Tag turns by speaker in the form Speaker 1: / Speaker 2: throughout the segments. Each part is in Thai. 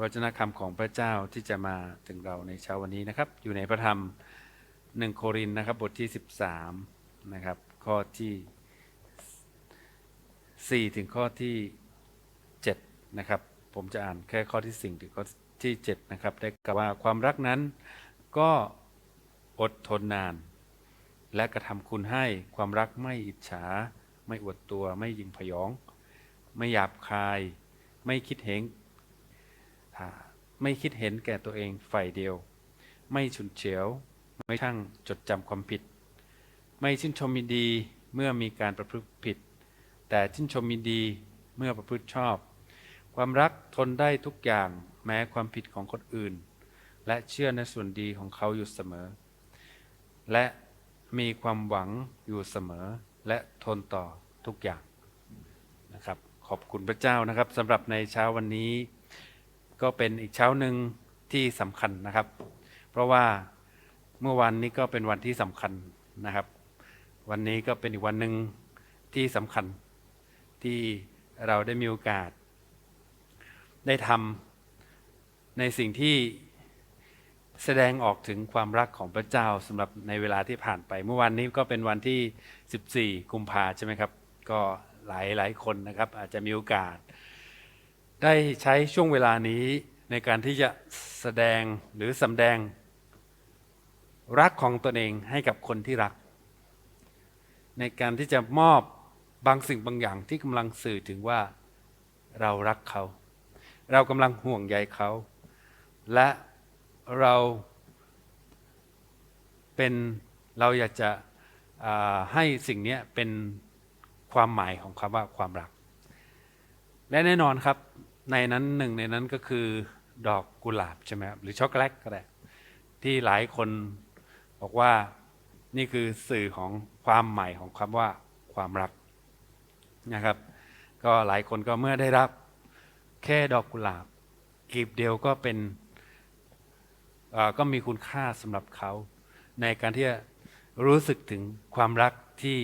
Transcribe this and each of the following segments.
Speaker 1: ระวจนะคำของพระเจ้าที่จะมาถึงเราในเช้าวันนี้นะครับ อยู่ในพระธรรมหนึ่งโครินนะครับบทที่ 13นะครับข้อที่ 4 ถึงข้อที่7นะครับผมจะอ่านแค่ข้อที่ 4 ถึงข้อที่7นะครับได้กล่าวว่าความรักนั้นก็อดทนนาน และกระทำคุณให้ความรักไม่อิจฉา ไม่อวดตัวไม่ยิงพยอง ไม่หยาบคาย ไม่คิดเห็น่าไม่คิดเห็นแก่ตัวเองฝ่ายเดียว ไม่ฉุนเฉียว ไม่ช่างจดจำความผิด ไม่ชื่นชมมินดีเมื่อมีการประพฤติผิด แต่ชื่นชมมินดีเมื่อประพฤติชอบ ความรักทนได้ทุกอย่างแม้ความผิดของคนอื่น และเชื่อในส่วนดีของเขาอยู่เสมอ และมีความหวังอยู่เสมอ และทนต่อทุกอย่างนะครับ ขอบคุณพระเจ้านะครับสำหรับในเช้าวันนี้ ก็เป็นอีกเช้าหนึ่งที่สำคัญนะครับ เพราะว่าเมื่อวันนี้ก็เป็นวันที่สำคัญนะครับ วันนี้ก็เป็นอีกวันหนึ่งที่สำคัญที่เราได้มีโอกาส ได้ทำในสิ่งที่แสดงออกถึงความรักของพระเจ้าสำหรับในเวลาที่ผ่านไป เมื่อวันนี้ก็เป็นวันที่ 14 กุมภาใช่ไหมครับ ก็หลายหลายคนนะครับ อาจจะมีโอกาส ได้ใช้ช่วงเวลานี้ในการที่จะแสดงหรือสำแดง รักของตนเองให้กับคนที่รัก ในการที่จะมอบบางสิ่งบางอย่างที่กำลังสื่อถึงว่าเรารักเขา เรากำลังห่วงใยเขา และเราเป็นเราอยากจะให้สิ่งนี้เป็นความหมายของคำว่าความรัก และแน่นอนครับ ในนั้นหนึ่งในนั้นก็คือดอกกุหลาบใช่ไหมครับหรือช็อกโกแลตก็ได้ที่หลายคนบอกว่านี่คือสื่อของความใหมายของคำว่าความรักนะครับ ก็หลายคนก็เมื่อได้รับแค่ดอกกุหลาบกลีบเดียวก็เป็นก็มีคุณค่าสำหรับเขา ในการที่จะรู้สึกถึงความรักที่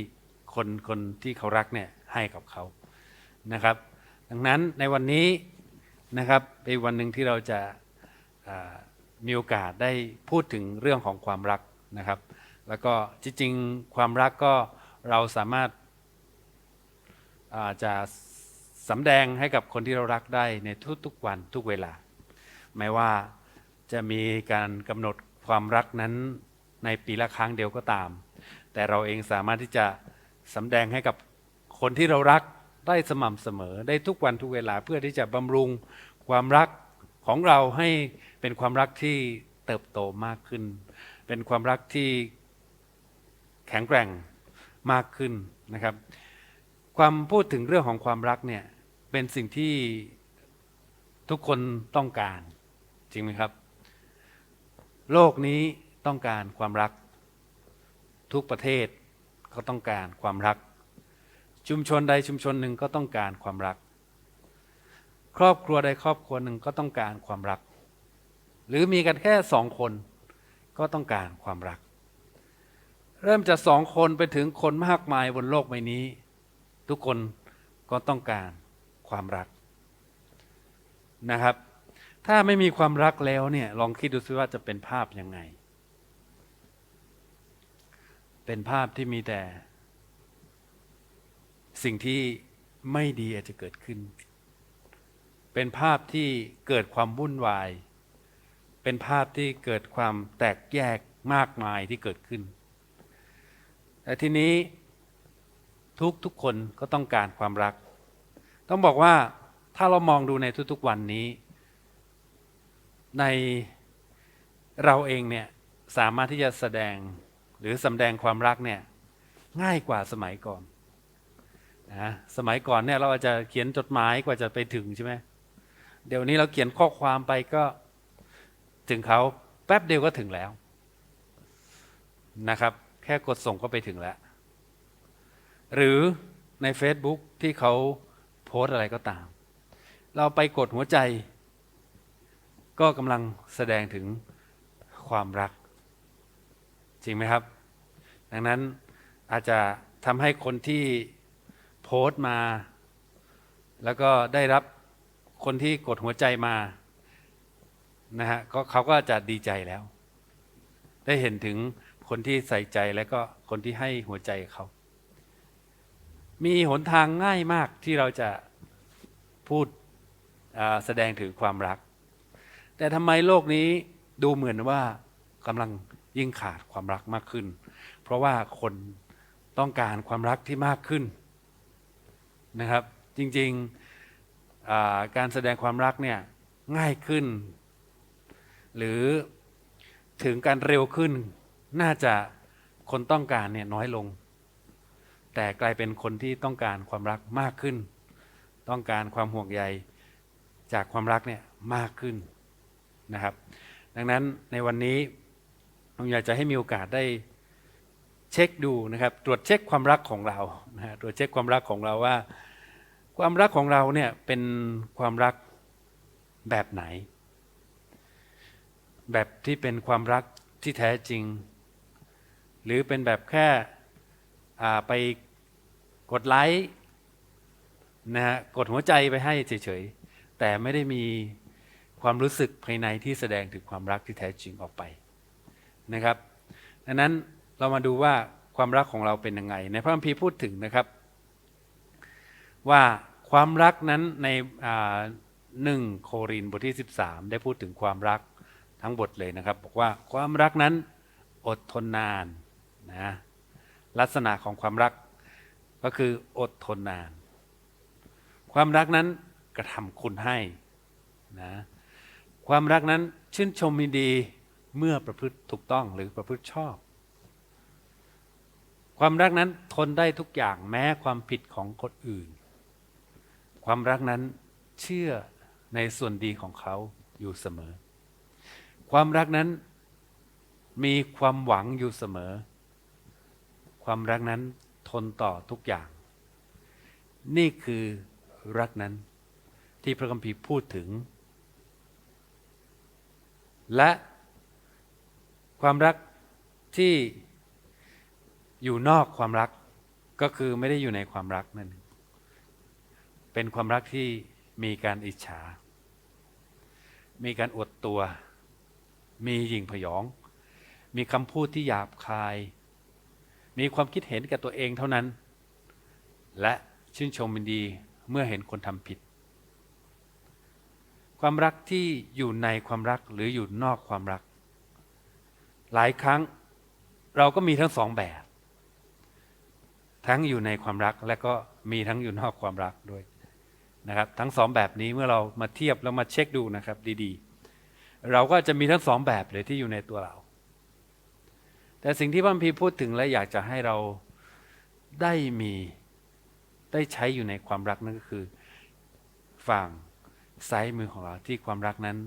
Speaker 1: คนคนที่เขารักเนี่ยให้กับเขานะครับ ดังนั้นในวันนี้ นะครับเป็นวันหนึ่งที่เราจะามีโอกาสได้พูดถึงเรื่องของความรักนะครับ แล้วก็จริงๆความรักก็เราสามารถาจะสำแดงให้กับคนที่เรารักได้ในทุกๆวันทุกเวลา ไม่ว่าจะมีการกำหนดความรักนั้นในปีละครั้งเดียวก็ตาม แต่เราเองสามารถที่จะสำแดงให้กับคนที่เรารักได้สม่ำเสมอได้ทุกวันทุกเวลาเพื่อที่จะบำรุง ความรักของเราให้เป็นความรักที่เติบโตมากขึ้น เป็นความรักที่แข็งแกร่งมากขึ้นนะครับ ความพูดถึงเรื่องของความรักเนี่ยเป็นสิ่งที่ทุกคนต้องการจริงไหมครับ โลกนี้ต้องการความรัก ทุกประเทศก็ต้องการความรัก ชุมชนใดชุมชนหนึ่งก็ต้องการความรัก ครอบครัวใดครอบครัวหนึ่งก็ต้องการความรัก หรือมีกันแค่สองคนก็ต้องการความรัก เริ่มจากสองคนไปถึงคนมากมายบนโลกใบนี้ ทุกคนก็ต้องการความรักนะครับ ถ้าไม่มีความรักแล้วเนี่ยลองคิดดูซิว่าจะเป็นภาพยังไง เป็นภาพที่มีแต่ สิ่งที่ไม่ดีอาจจะเกิดขึ้น เป็นภาพที่เกิดความวุ่นวาย เป็นภาพที่เกิดความแตกแยกมากมายที่เกิดขึ้นแต่ทีนี้ทุกทุกคนก็ต้องการความรัก ต้องบอกว่าถ้าเรามองดูในทุกๆวันนี้ ในเราเองเนี่ยสามารถที่จะแสดงหรือสำแดงความรักเนี่ยง่ายกว่าสมัยก่อนนะสมัยก่อนเนี่ยเราอาจจะเขียนจดหมายกว่าจะไปถึงใช่ไหม เดี๋ยวนี้เราเขียนข้อความไปก็ถึงเขาแป๊บเดียวก็ถึงแล้วนะครับ แค่กดส่งก็ไปถึงแล้ว หรือใน Facebook ที่เขาโพสอะไรก็ตาม เราไปกดหัวใจ ก็กำลังแสดงถึงความรัก จริงไหมครับ ดังนั้นอาจจะทำให้คนที่โพสต์มา แล้วก็ได้รับ คนที่กดหัวใจมานะฮะก็เขาก็จะดีใจแล้ว ได้เห็นถึงคนที่ใส่ใจและก็คนที่ให้หัวใจเขา มีหนทางง่ายมากที่เราจะพูดแสดงถึงความรัก แต่ทำไมโลกนี้ดูเหมือนว่ากำลังยิ่งขาดความรักมากขึ้น เพราะว่าคนต้องการความรักที่มากขึ้นนะครับ จริงๆ การแสดงความรักเนี่ยง่ายขึ้น หรือถึงการเร็วขึ้นน่าจะคนต้องการเนี่ยน้อยลง แต่กลายเป็นคนที่ต้องการความรักมากขึ้น ต้องการความห่วงใยจากความรักเนี่ยมากขึ้นนะครับ ดังนั้นในวันนี้ผมอยากจะให้มีโอกาสได้เช็คดูนะครับ ตรวจเช็คความรักของเรานะตรวจเช็คความรักของเราว่า ความรักของเราเนี่ยเป็นความรักแบบไหน แบบที่เป็นความรักที่แท้จริง หรือเป็นแบบแค่ไปกดไลค์นะฮะกดหัวใจไปให้เฉยๆ แต่ไม่ได้มีความรู้สึกภายในที่แสดงถึงความรักที่แท้จริงออกไปนะครับ ดังนั้นเรามาดูว่าความรักของเราเป็นยังไง ในพระคัมภีร์พูดถึงนะครับ ว่าความรักนั้นในหนึ่งโครินบทที่ 13 ได้พูดถึงความรักทั้งบทเลยนะครับ บอกว่าความรักนั้นอดทนนานนะลักษณะของความรักก็คืออดทนนาน ความรักนั้นกระทำคุณให้นะความรักนั้นชื่นชมมีดีเมื่อประพฤติถูกต้องหรือประพฤติชอบ ความรักนั้นทนได้ทุกอย่างแม้ความผิดของคนอื่น ความรักนั้นเชื่อในส่วนดีของเขาอยู่เสมอ ความรักนั้นมีความหวังอยู่เสมอ ความรักนั้นทนต่อทุกอย่าง นี่คือรักนั้นที่พระคัมภีร์พูดถึง และความรักที่อยู่นอกความรักก็คือไม่ได้อยู่ในความรักนั่น เป็นความรักที่มีการอิจฉา มีการอดตัว มีหยิ่งผยอง มีคำพูดที่หยาบคาย มีความคิดเห็นกับตัวเองเท่านั้น และชื่นชมยินดีเมื่อเห็นคนทำผิด ความรักที่อยู่ในความรักหรืออยู่นอกความรัก หลายครั้งเราก็มีทั้งสองแบบ ทั้งอยู่ในความรักและก็มีทั้งอยู่นอกความรักด้วย นะครับทั้งสองแบบนี้เมื่อเรามาเทียบแล้วมาเช็คดูนะครับดีๆ เราก็จะมีทั้งสองแบบเลยที่อยู่ในตัวเรา แต่สิ่งที่พระคัมภีพูดถึงและอยากจะให้เราได้มีได้ใช้อยู่ในความรักนั่นก็คือฝั่งซ้ายมือของเราที่ความรักนั้น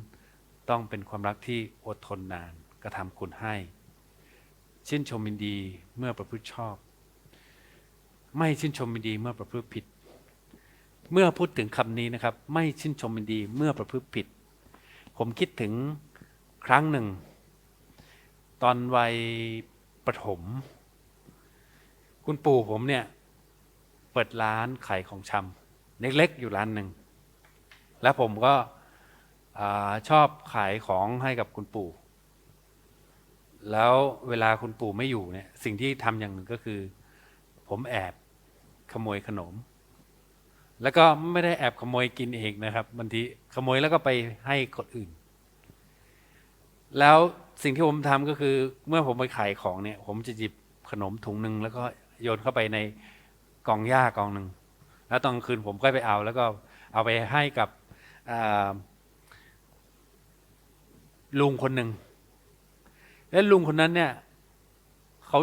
Speaker 1: ต้องเป็นความรักที่อดทนนานกระทำคุณให้ ชื่นชมยินดีเมื่อประพฤติชอบ ไม่ชื่นชมยินดีเมื่อประพฤติผิด เมื่อพูดถึงคำนี้นะครับ ไม่ชื่นชมยินดีเมื่อประพฤติผิด ผมคิดถึงครั้งหนึ่ง ตอนวัยประถม คุณปู่ผมเนี่ย เปิดร้านขายของชำเล็กๆอยู่ร้านหนึ่ง แล้วผมก็อชอบขายของให้กับคุณปู่ แล้วเวลาคุณปู่ไม่อยู่เนี่ย สิ่งที่ทำอย่างหนึ่งก็คือ ผมแอบขโมยขนม แล้วก็ไม่ได้แอบขโมยกินเองนะครับบางทีขโมยแล้วก็ไปให้คนอื่น แล้วสิ่งที่ผมทำก็คือ เมื่อผมไปขายของเนี่ย ผมจะหยิบขนมถุงหนึ่งแล้วก็โยนเข้าไปในกองหญ้ากองหนึ่งแล้วตอนคืนผมก็ไปเอา แล้วก็เอาไปให้กับลุงคนหนึ่งและลุงคนนั้นเนี่ยเขา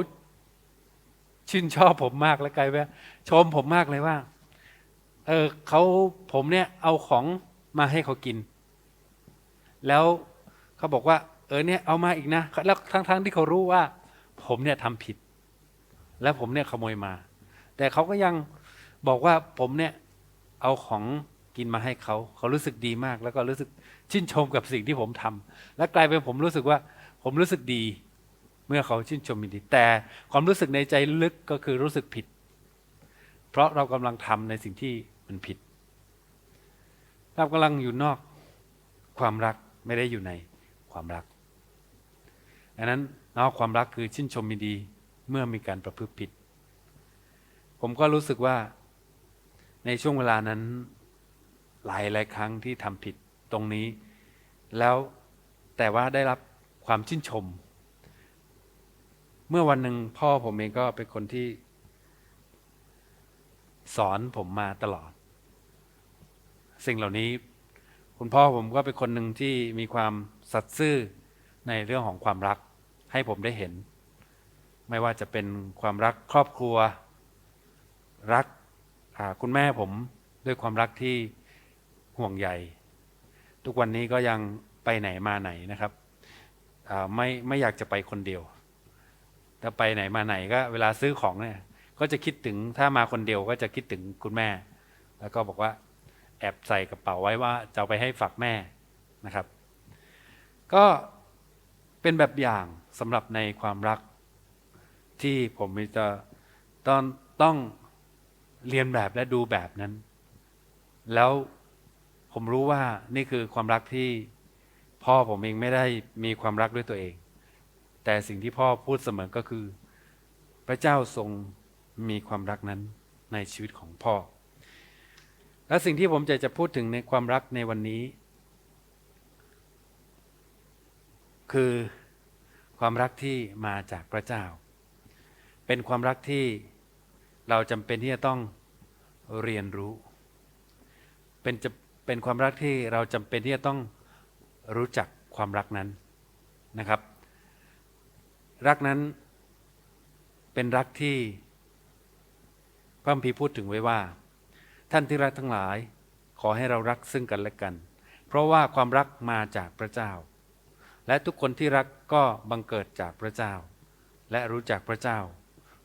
Speaker 1: ชื่นชอบผมมากและกลายว่าชมผมมากเลยว่า เออเขาผมเนี่ยเอาของมาให้เขากิน แล้วเขาบอกว่า เออเนี่ยเอามาอีกนะ แล้วทั้งๆที่เขารู้ว่า ผมเนี่ยทำผิด และผมเนี่ยขโมยมา แต่เขาก็ยังบอกว่าผมเนี่ยเอาของกินมาให้เขา เขารู้สึกดีมาก แล้วก็รู้สึกชื่นชมกับสิ่งที่ผมทำและกลายเป็นผมรู้สึกว่า ผมรู้สึกดี เมื่อเขาชื่นชมยินดี แต่ความรู้สึกในใจลึกก็คือรู้สึกผิด เพราะเรากำลังทำในสิ่งที่ มันผิดเรากำลังอยู่นอกความรักไม่ได้อยู่ในความรักดังนั้นนาะความรักคือชื่นชมยินดีเมื่อมีการประพฤติผิด ผมก็รู้สึกว่าในช่วงเวลานั้นหลายหลายครั้งที่ทำผิดตรงนี้ แล้วแต่ว่าได้รับความชื่นชม เมื่อวันหนึ่งพ่อผมเองก็เป็นคนที่ สอนผมมาตลอด สิ่งเหล่านี้ คุณพ่อผมก็เป็นคนหนึ่งที่มีความสัตย์ซื่อในเรื่องของความรักให้ผมได้เห็น ไม่ว่าจะเป็นความรักครอบครัว รักคุณแม่ผมด้วยความรักที่ห่วงใยทุกวันนี้ก็ยังไปไหนมาไหนนะครับไม่ไม่อยากจะไปคนเดียวถ้าไปไหนมาไหนก็เวลาซื้อของเนี่ยก็จะคิดถึงถ้ามาคนเดียวก็จะคิดถึงคุณแม่ แล้วก็บอกว่า แอบใส่กระเป๋าไว้ว่าจะไปให้ฝากแม่นะครับ ก็เป็นแบบอย่างสำหรับในความรัก ที่ผมจะต้องต้องเรียนแบบและดูแบบนั้น แล้วผมรู้ว่านี่คือความรักที่พ่อผมเองไม่ได้มีความรักด้วยตัวเอง แต่สิ่งที่พ่อพูดเสมอก็คือ พระเจ้าทรงมีความรักนั้นในชีวิตของพ่อ และสิ่งที่ผมจะจะพูดถึงในความรักในวันนี้ คือความรักที่มาจากพระเจ้า เป็นความรักที่เราจำเป็นที่จะต้องเรียนรู้ เป็นจะเป็นความรักที่เราจำเป็นที่จะต้องรู้จักความรักนั้นนะครับ รักนั้นเป็นรักที่พระคัมภีพูดถึงไว้ว่า ท่านที่รักทั้งหลาย ขอให้เรารักซึ่งกันและกัน เพราะว่าความรักมาจากพระเจ้า และทุกคนที่รักก็บังเกิดจากพระเจ้า และรู้จักพระเจ้า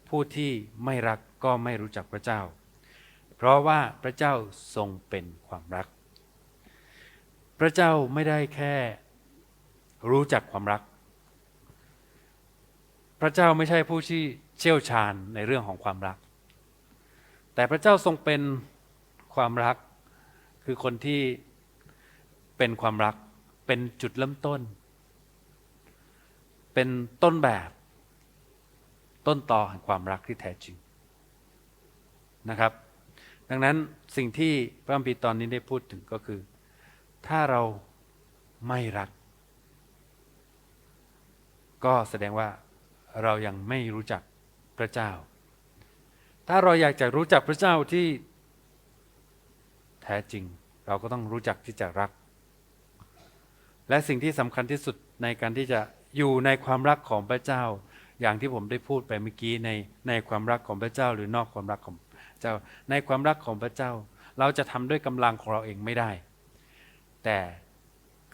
Speaker 1: ผู้ที่ไม่รักก็ไม่รู้จักพระเจ้า เพราะว่าพระเจ้าทรงเป็นความรัก พระเจ้าไม่ได้แค่รู้จักความรัก พระเจ้าไม่ใช่ผู้ที่เชี่ยวชาญในเรื่องของความรัก แต่พระเจ้าทรงเป็น ความรัก คือคนที่เป็นความรัก เป็นจุดเริ่มต้น เป็นต้นแบบ ต้นตอแห่งความรักที่แท้จริงนะครับ ดังนั้นสิ่งที่พระคัมภีตอนนี้ได้พูดถึงก็คือ ถ้าเราไม่รัก ก็แสดงว่าเรายังไม่รู้จักพระเจ้า ถ้าเราอยากจะรู้จักพระเจ้าที่ ท้จริง เราก็ต้องรู้จักที่จะรัก และสิ่งที่สำคัญที่สุดในการที่จะอยู่ในความรักของพระเจ้า อย่างที่ผมได้พูดไปเมื่อกี้ในในความรักของพระเจ้า หรือนอกความรักของเจ้า ในความรักของพระเจ้า เราจะทำด้วยกำลังของเราเองไม่ได้ แต่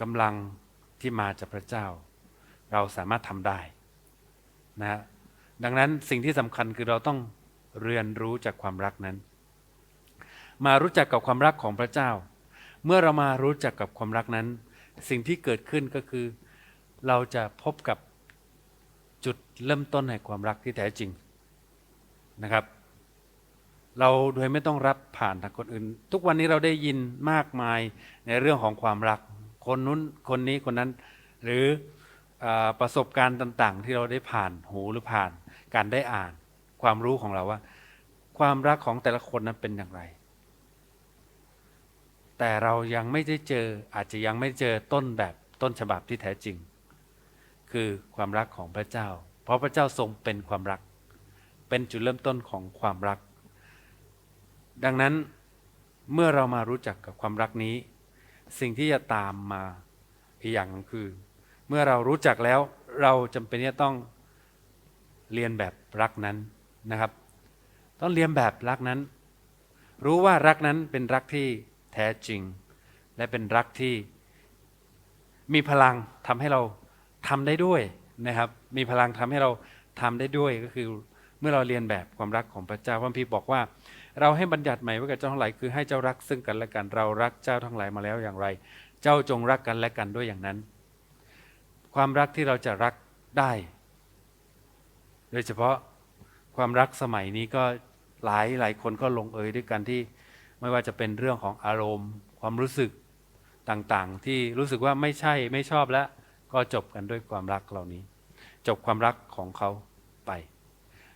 Speaker 1: กำลังที่มาจากพระเจ้า เราสามารถทำได้นะฮะดังนั้นสิ่งที่สำคัญคือเราต้องเรียนรู้จากความรักนั้น มารู้จักกับความรักของพระเจ้า เมื่อเรามารู้จักกับความรักนั้น สิ่งที่เกิดขึ้นก็คือ เราจะพบกับจุดเริ่มต้นแห่งความรักที่แท้จริงนะครับ เราโดยไม่ต้องรับผ่านทางคนอื่น ทุกวันนี้เราได้ยินมากมายในเรื่องของความรัก คนนู้นคนนี้คนนั้น หรืออประสบการณ์ต่างๆ ที่เราได้ผ่านหูหรือผ่าน การได้อ่าน ความรู้ของเราว่า ความรักของแต่ละคนนั้นเป็นอย่างไร แต่เรายังไม่ได้เจออาจจะยังไม่เจอต้นแบบต้นฉบับที่แท้จริง คือความรักของพระเจ้า เพราะพระเจ้าทรงเป็นความรัก เป็นจุดเริ่มต้นของความรัก ดังนั้นเมื่อเรามารู้จักกับความรักนี้ สิ่งที่จะตามมาอีกอย่างหนึ่งคือ เมื่อเรารู้จักแล้วเราจำเป็นที่จะต้องเรียนแบบรักนั้นนะครับ ต้องเรียนแบบรักนั้น รู้ว่ารักนั้นเป็นรักที่ แท้จริง และเป็นรักที่มีพลังทำให้เราทำได้ด้วยนะครับ มีพลังทำให้เราทำได้ด้วยก็คือเมื่อเราเรียนแบบความรักของพระเจ้าพระคัมภีร์บอกว่า เราให้บัญญัติใหม่ไว้กับเจ้าทั้งหลายคือให้เจ้ารักซึ่งกันและกันเรารักเจ้าทั้งหลายมาแล้วอย่างไร เจ้าจงรักกันและกันด้วยอย่างนั้น ความรักที่เราจะรักได้ โดยเฉพาะความรักสมัยนี้ก็หลายหลายคนก็ลงเอยด้วยกันที่ ไม่ว่าจะเป็นเรื่องของอารมณ์ ความรู้สึกต่างๆ ที่รู้สึกว่าไม่ใช่ไม่ชอบแล้วก็จบกันด้วยความรักเหล่านี้ จบความรักของเขาไป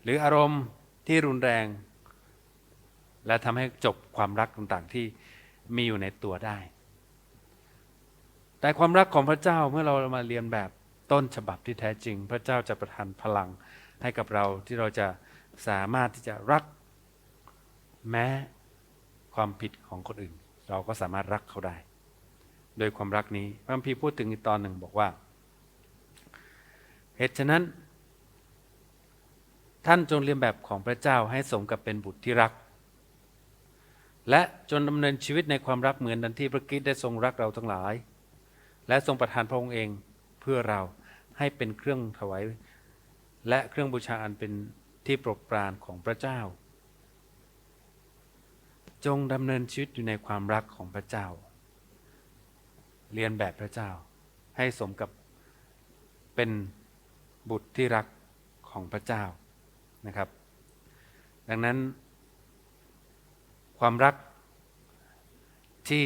Speaker 1: หรืออารมณ์ที่รุนแรง และทำให้จบความรักต่างๆ ที่มีอยู่ในตัวได้ แต่ความรักของพระเจ้าเมื่อเรามาเรียนแบบต้นฉบับที่แท้จริง พระเจ้าจะประทานพลังให้กับเราที่เราจะสามารถที่จะรักแม้ ความผิดของคนอื่น เราก็สามารถรักเขาได้ โดยความรักนี้พระคัมภีร์พูดถึงอีกตอนหนึ่งบอกว่า เหตุฉะนั้น ท่านจงเรียนแบบของพระเจ้าให้สมกับเป็นบุตรที่รัก และจนดำเนินชีวิตในความรักเหมือนดังที่พระคริสต์ได้ทรงรักเราทั้งหลาย และทรงประทานพระองค์เองเพื่อเราให้เป็นเครื่องถวายและเครื่องบูชาอันเป็นที่โปรดปรานของพระเจ้า จงดำเนินชีวิตอยู่ในความรักของพระเจ้า เรียนแบบพระเจ้า ให้สมกับเป็นบุตรที่รักของพระเจ้านะครับ ดังนั้น ความรักที่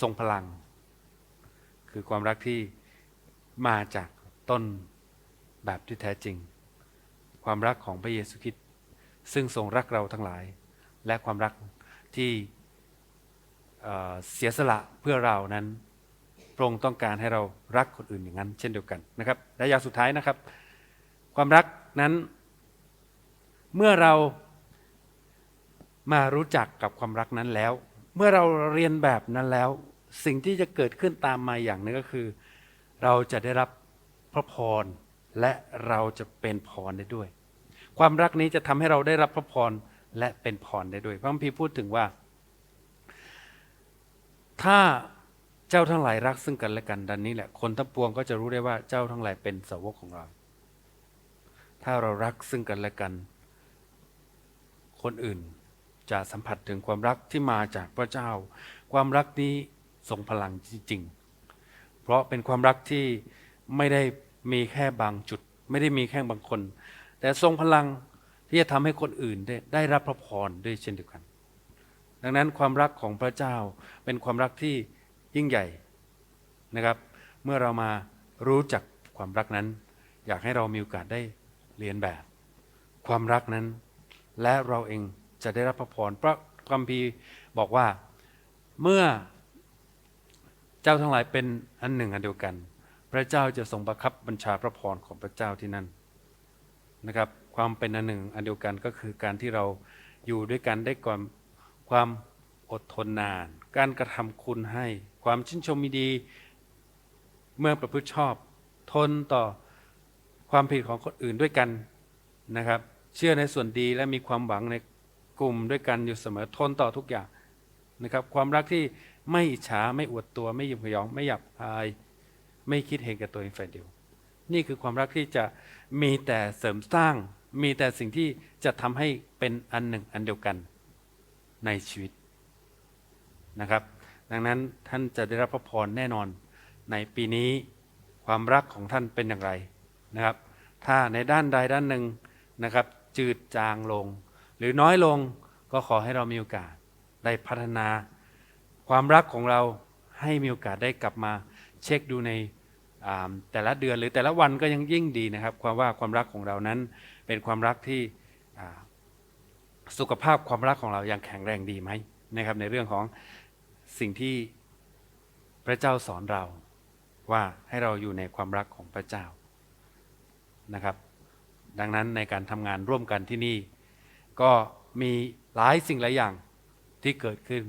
Speaker 1: ทรงพลัง คือความรักที่มาจากต้นแบบที่แท้จริง ความรักของพระเยซูคริสต์ซึ่งทรงรักเราทั้งหลาย และความรักที่เเสียสละเพื่อเรานั้นพระองค์ต้องการให้เรารักคนอื่นอย่างนั้น เช่นเดียวกันนะครับ และอย่างสุดท้ายนะครับ ความรักนั้น เมื่อเรามารู้จักกับความรักนั้นแล้ว เมื่อเราเรียนแบบนั้นแล้ว สิ่งที่จะเกิดขึ้นตามมาอย่างหนึงก็คือ เราจะได้รับพระพรและเราจะเป็นพรได้ด้วย ความรักนี้จะทำให้เราได้รับพระพร และเป็นพรได้ด้วยพระคัมภีร์พูดถึงว่า ถ้าเจ้าทั้งหลายรักซึ่งกันและกันดันนี้แหละคนทั้งปวงก็จะรู้ได้ว่าเจ้าทั้งหลายเป็นสาวกของเรา ถ้าเรารักซึ่งกันและกัน คนอื่นจะสัมผัสถึงความรักที่มาจากพระเจ้า ความรักนี้ทรงพลังจริงๆ เพราะเป็นความรักที่ไม่ได้มีแค่บางจุด ไม่ได้มีแค่บางคน แต่ทรงพลัง ที่จะทำให้คนอื่นได้ได้รับพระพรด้วยเช่นเดียวกัน ดังนั้นความรักของพระเจ้าเป็นความรักที่ยิ่งใหญ่นะครับ เมื่อเรามารู้จักความรักนั้น อยากให้เรามีโอกาสได้เรียนแบบ ความรักนั้น และเราเองจะได้รับพระพรพระคัมภีร์บอกว่าเมื่อเจ้าทั้งหลายเป็นอันหนึ่งอันเดียวกัน พระเจ้าจะทรงประคับบัญชาพระพรของพระเจ้าที่นั่นนะครับ ความเป็นอันหนึ่งอันเดียวกันก็คือการที่เราอยู่ด้วยกันได้ความความอดทนนาน การกระทำคุณให้ ความชื่นชมมีดี เมื่อประพฤติชอบ ทนต่อความผิดของคนอื่นด้วยกันนะครับ เชื่อในส่วนดีและมีความหวังในกลุ่มด้วยกันอยู่เสมอทนต่อทุกอย่างนะครับ ความรักที่ไม่อิจฉาไม่อวดตัวไม่ยิมยอง ไม่หยับอาย ไม่คิดเห็นแก่ตัวเองฝ่ายเดียว นี่คือความรักที่จะมีแต่เสริมสร้าง มีแต่สิ่งที่จะทำให้เป็นอันหนึ่งอันเดียวกันในชีวิตนะครับ ดังนั้นท่านจะได้รับพระพรแน่นอนในปีนี้ความรักของท่านเป็นอย่างไรนะครับ ถ้าในด้านใดด้านหนึ่งนะครับ จืดจางลง หรือน้อยลงก็ขอให้เรามีโอกาสได้พัฒนา ความรักของเราให้มีโอกาสได้กลับมาเช็คดูในแต่ละเดือนหรือแต่ละวันก็ยังยิ่งดีนะครับ ความว่าความรักของเรานั้น เป็นความรักที่สุขภาพความรักของเรายังแข็งแรงดีไหมนะครับ ในเรื่องของสิ่งที่พระเจ้าสอนเราว่าให้เราอยู่ในความรักของพระเจ้านะครับ ดังนั้นในการทำงานร่วมกันที่นี่ ก็มีหลายสิ่งหลายอย่างที่เกิดขึ้น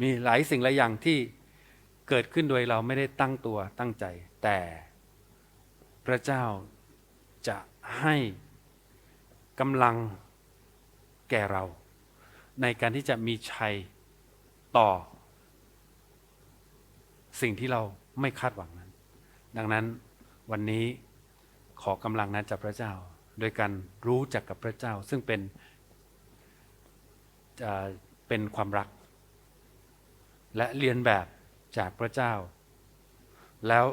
Speaker 1: มีหลายสิ่งหลายอย่างที่เกิดขึ้นโดยเราไม่ได้ตั้งตัวตั้งใจ แต่พระเจ้าจะให้ กำลังแก่เรา ในการที่จะมีชัยต่อ สิ่งที่เราไม่คาดหวังนั้น ดังนั้นวันนี้ขอกำลังนั้นจากพระเจ้า โดยการรู้จักกับพระเจ้า ซึ่งเป็นเป็นความรัก และเรียนแบบจากพระเจ้า แล้ว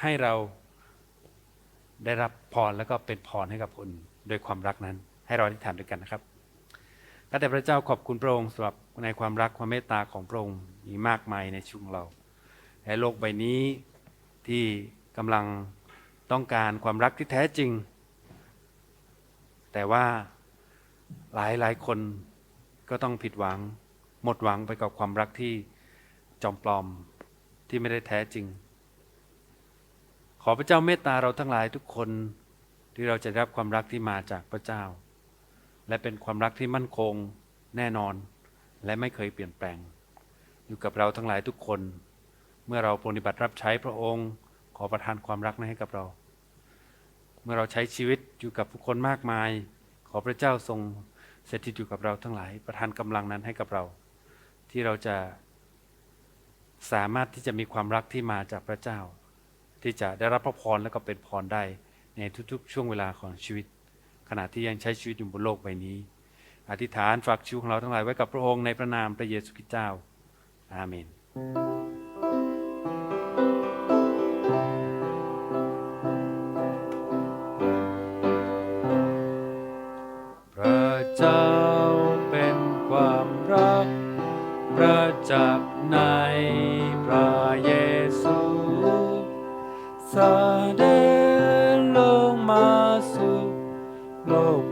Speaker 1: ให้เราได้รับพรแล้วก็เป็นพรให้กับคน โดยความรักนั้น ให้เราอธิษฐานด้วยกันนะครับข้าแต่พระเจ้าขอบคุณพระองค์สำหรับในความรักความเมตตาของพระองค์มีมากมายในชีวิตของเราและโลกใบนี้ที่กำลังต้องการความรักที่แท้จริง แต่ว่าหลายหลายคนก็ต้องผิดหวัง หมดหวังไปกับความรักที่จอมปลอมที่ไม่ได้แท้จริง ขอพระเจ้าเมตตาเราทั้งหลายทุกคน ที่เราจะได้รับความรักที่มาจากพระเจ้า และเป็นความรักที่มั่นคงแน่นอน และไม่เคยเปลี่ยนแปลง อยู่กับเราทั้งหลายทุกคน เมื่อเราปฏิบัติรับใช้พระองค์ ขอประทานความรักนั้นให้กับเรา เมื่อเราใช้ชีวิตอยู่กับผู้คนมากมาย ขอพระเจ้าทรงสถิตอยู่กับเราทั้งหลาย ประทานกำลังนั้นให้กับเรา ที่เราจะสามารถที่จะมีความรักที่มาจากพระเจ้า ที่จะได้รับพระพรและก็เป็นพรได้ ในทุกๆ ช่วงเวลาของชีวิต ขณะที่ยังใช้ชีวิตอยู่บนโลกใบนี้ อธิษฐานฝากชีวิตของเราทั้งหลายไว้กับพระองค์ในพระนามพระเยซูคริสต์เจ้า อาเมน พระเจ้าเป็นความรัก ประจักษ์ในพระเยซูเสด โ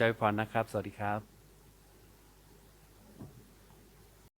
Speaker 1: เมนครับขอพระเจ้าอวยพรนะครับ สวัสดีครับ